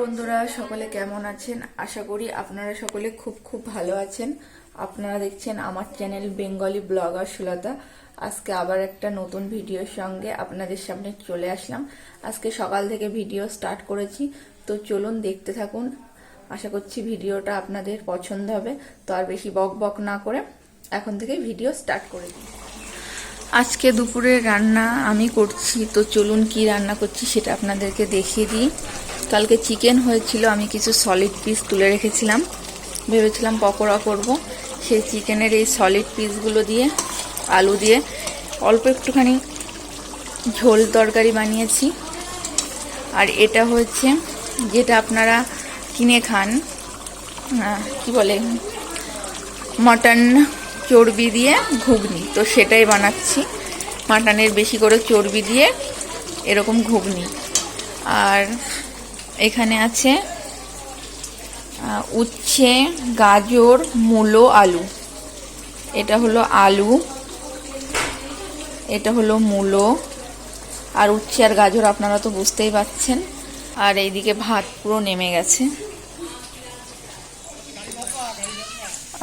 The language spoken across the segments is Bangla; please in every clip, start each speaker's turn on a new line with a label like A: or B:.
A: বন্ধুরা, সকলে কেমন আছেন? আশা করি আপনারা সকলে খুব খুব ভালো আছেন। আপনারা দেখছেন আমার চ্যানেল বেঙ্গলি ব্লগার সুলতা। আজকে আবার একটা নতুন ভিডিওর সঙ্গে আপনাদের সামনে চলে আসলাম। আজকে সকাল থেকে ভিডিও স্টার্ট করেছি, তো চলুন দেখতে থাকুন। আশা করছি ভিডিওটা আপনাদের পছন্দ হবে, তো আর বেশি বক বক না করে এখন থেকে ভিডিও স্টার্ট করে দিই। আজকে দুপুরে রান্না আমি করছি, তো চলুন কি রান্না করছি সেটা আপনাদেরকে দেখিয়ে দিই। কালকে চিকেন হয়েছিল, আমি কিছু সলিড পিস তুলে রেখেছিলাম। ভেবেছিলাম পকোড়া করব। সেই চিকেনের এই সলিড পিসগুলো দিয়ে, আলু দিয়ে অল্প একটুখানি ঝোল তরকারি বানিয়েছি। আর এটা হচ্ছে, যেটা আপনারা কিনে খান কি বলে, মটন চর্বি দিয়ে ঘুগনি। তো সেটাই বানাচ্ছি। মাটনের বেশি করে চর্বি দিয়ে এরকম ঘুগনি। আর এখানে আছে উচ্ছে, গাজর, মূলো, আলু। এটা হলো আলু, এটা হলো মূলো, আর উচ্ছে আর গাজর আপনারা তো বুঝতেই পাচ্ছেন। আর এইদিকে ভাত পুরো নেমে গেছে।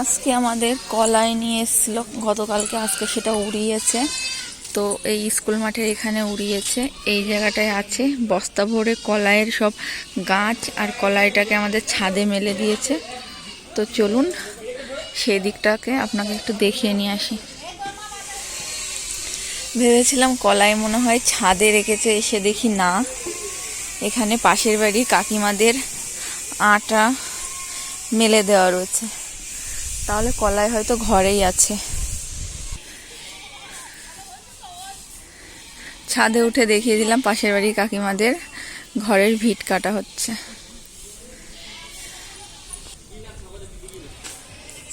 A: আজকে আমাদের কলাই নিয়ে এসেছিল, গতকালকে, আজকে সেটা উড়িয়েছে। তো এই স্কুল মাঠের এখানে উড়িয়েছে। এই জায়গাটায় আছে বস্তা ভরে কলাইয়ের সব গাছ আর কলাইটাকে আমাদের ছাদে মেলে দিয়েছে। তো চলুন সেই দিকটাকে আপনাকে একটু দেখিয়ে নিয়ে আসি। ভেবেছিলাম কলাই মনে হয় ছাদে রেখেছে, এসে দেখি না। এখানে পাশের বাড়ি কাকিমাদের আটা মেলে দেওয়া রয়েছে। তাহলে কলাই হয়তো ঘরেই আছে। ছাদে উঠে দেখিয়ে দিলাম পাশের বাড়ি কাকিমাদের ঘরের ভিট কাটা হচ্ছে।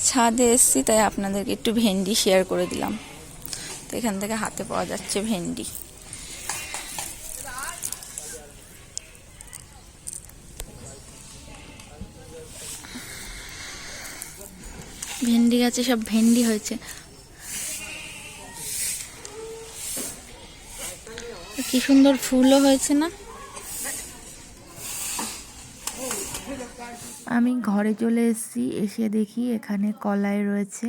A: ছাদে এসছি, তাই আপনাদেরকে একটু ভেন্ডি শেয়ার করে দিলাম। তো এখান থেকে হাতে পাওয়া যাচ্ছে ভেন্ডি। ভেন্ডি গাছে সব ভেন্ডি হয়েছে। কি সুন্দর ফুলও হয়েছে না?
B: আমি ঘরে চলে এসেছি এসে দেখি এখানে কলাই রয়েছে।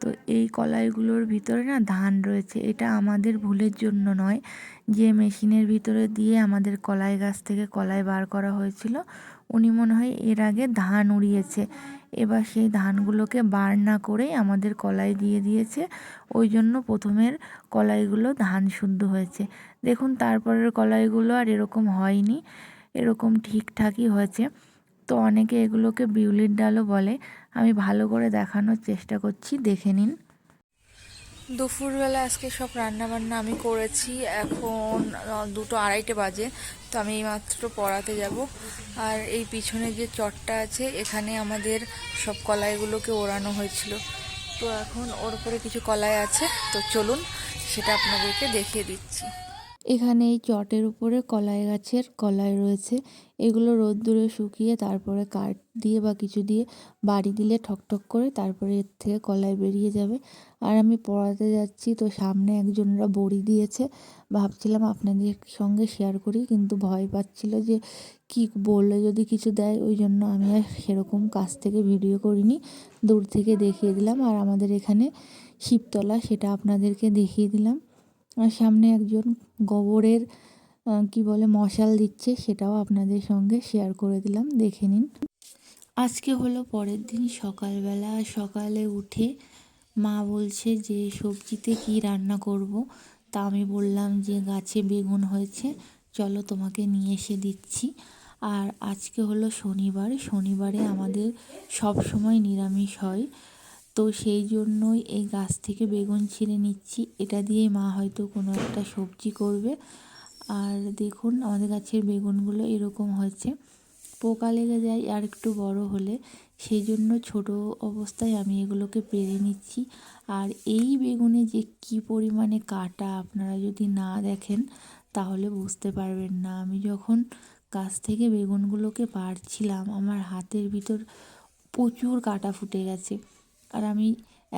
B: তো এই কলাইগুলোর ভিতরে না ধান রয়েছে। এটা আমাদের ভুলের জন্য নয়। যে মেশিনের ভিতরে দিয়ে আমাদের কলাই গাছ থেকে কলাই বার করা হয়েছিল, উনি মনে হয় এর আগে ধান উড়িয়েছে। এবার সেই ধানগুলোকে বার না করেই আমাদের কলাই দিয়ে দিয়েছে। ওই জন্য প্রথমের কলাইগুলো ধান শুদ্ধ হয়েছে। দেখুন, তারপরের কলাইগুলো আর এরকম হয়নি, এরকম ঠিকঠাকই হয়েছে। তো অনেকে এগুলোকে বিউলির ডালও বলে। আমি ভালো করে দেখানোর চেষ্টা করছি, দেখে নিন।
A: দুপুরবেলা আজকে সব রান্না বান্না আমি করেছি, এখন দুটো আড়াইটে বাজে, তো আমি এইমাত্র পড়াতে যাব। আর এই পিছনে যে চটটা আছে, এখানে আমাদের সব কলাইগুলোকে ওড়ানো হয়েছিল। তো এখন ওর উপরে কিছু কলাই আছে, তো চলুন সেটা আপনাদেরকে দেখিয়ে দিচ্ছি।
B: এখানে এই চটের উপরে কলাই গাছের কলাই রয়েছে। এগুলো রোদ্দুরে শুকিয়ে তারপরে কাঠ দিয়ে বা কিছু দিয়ে বাড়ি দিলে ঠকঠক করে তারপরে এর থেকে কলাই বেরিয়ে যাবে। আর আমি পড়াতে যাচ্ছি তো সামনে একজনরা বড়ি দিয়েছে। ভাবছিলাম আপনাদের সঙ্গে শেয়ার করি কিন্তু ভয় পাচ্ছিল যে কি বললে যদি কিছু দেয়, ওই জন্য আমি আর সেরকম কাছ থেকে ভিডিও করিনি। দূর থেকে দেখিয়ে দিলাম আর আমাদের এখানে শিবতলা সেটা আপনাদেরকে দেখিয়ে দিলাম। আর সামনে একজন গোবরের কি বলে, মশাল দিচ্ছে, সেটাও আপনাদের সঙ্গে শেয়ার করে দিলাম, দেখে নিন। আজকে হলো পরের দিন সকালবেলা, সকালে উঠে মা বলছে যে, সবজিতে কি রান্না করব? তা আমি বললাম যে, গাছে বেগুন হয়েছে, চলো তোমাকে নিয়ে এসে দিচ্ছি। আর আজকে হলো শনিবার, শনিবারে আমাদের সব সময় নিরামিষ হয়। তো সেই জন্যই এই গাছ থেকে বেগুন ছিঁড়ে নিচ্ছি। এটা দিয়েই মা হয়তো কোনো একটা সবজি করবে। আর দেখুন, আমাদের গাছের বেগুনগুলো এরকম হয়েছে। পোকা লেগে যায় আর একটু বড় হলে। সেই জন্য ছোট অবস্থায় আমি এগুলোকে পেরে নিচ্ছি। আর এই বেগুনে যে কি পরিমাণে কাটা আপনারা যদি না দেখেন, তাহলে বুঝতে পারবেন না। আমি যখন গাছ থেকে বেগুনগুলোকে পাড়ছিলাম, আমার হাতের ভিতর প্রচুর কাটা ফুটে গেছে। আর আমি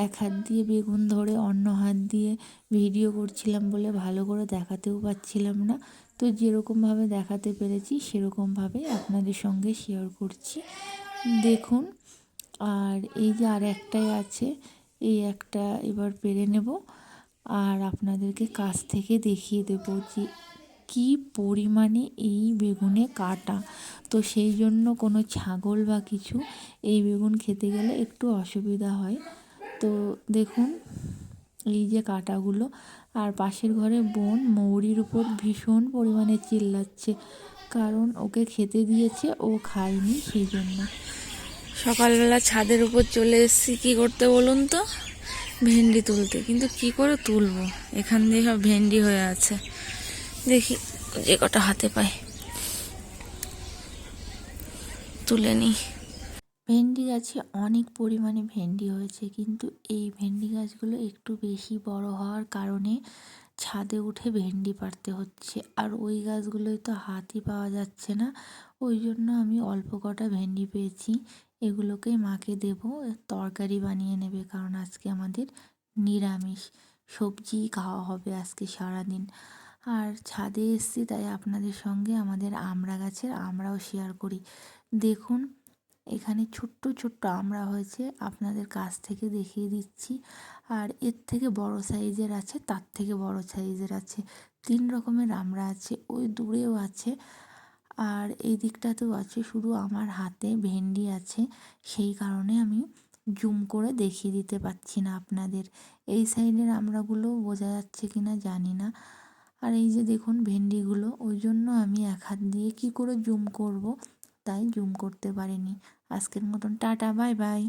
B: এক হাত দিয়ে বেগুন ধরে অন্য হাত দিয়ে ভিডিও করছিলাম বলে ভালো করে দেখাতেও পাচ্ছিলাম না। তো যেরকমভাবে দেখাতে পেরেছি, সেরকমভাবে আপনাদের সঙ্গে শেয়ার করছি। দেখুন, আর এই যে আর একটাই আছে, এই একটা এবার পেরে নেব। আর আপনাদেরকে কাছ থেকে দেখিয়ে দেবো যে কী পরিমাণে এই বেগুনে কাটা? তো সেই জন্য কোনো ছাগল বা কিছু এই বেগুন খেতে গেলে একটু অসুবিধা হয়। তো দেখুন, এই যে কাটাগুলো, আর পাশের ঘরে বোন মৌরির উপর ভীষণ পরিমাণে চিল্লাচ্ছে, কারণ ওকে খেতে দিয়েছে, ও খায়নি সেই জন্য।
A: সকালবেলা ছাদের উপর চলে এসেছি, কী করতে বলুন তো? ভেন্ডি তুলতে। কিন্তু কি করে তুলবো? এখান দিয়ে সব ভেন্ডি হয়ে আছে। দেখি যে কটা হাতে পাই তুলে নিই।
B: ভেন্ডি গাছে অনেক পরিমাণে ভেন্ডি হয়েছে, কিন্তু এই ভেন্ডি গাছগুলো একটু বেশি বড় হওয়ার কারণে ছাদে উঠে ভেন্ডি পাড়তে হচ্ছে। আর ওই গাছগুলোয় তো হাতই পাওয়া যাচ্ছে না, ওই জন্য আমি অল্প কটা ভেন্ডি পেয়েছি। এগুলোকেই মাকে দেব, তরকারি বানিয়ে নেবে, কারণ আজকে আমাদের নিরামিষ। সবজি খাওয়া হবে আজকে সারাদিন। আর ছাদে এসছি, তাই আপনাদের সঙ্গে আমাদের আমড়া গাছের আমরাও শেয়ার করি। দেখুন, এখানে ছোট্ট ছোট্ট আমড়া হয়েছে, আপনাদের কাছ থেকে দেখিয়ে দিচ্ছি। আর এর থেকে বড় সাইজের আছে, তার থেকে বড় সাইজের আছে। তিন রকমের আমড়া আছে, ওই দূরেও আছে। আর এই দিকটাতেও আছে, শুধু আমার হাতে ভেন্ডি আছে, সেই কারণে আমি জুম করে দেখিয়ে দিতে পারছি না আপনাদের। এই সাইডের আমড়াগুলো বোঝা যাচ্ছে কি না জানি না। আর এই যে দেখুন ভেন্ডিগুলো, ওই জন্য আমি এক হাত দিয়ে কি করে জুম করব, তাই জুম করতে পারিনি। আজকের মতন টাটা, বাই বাই।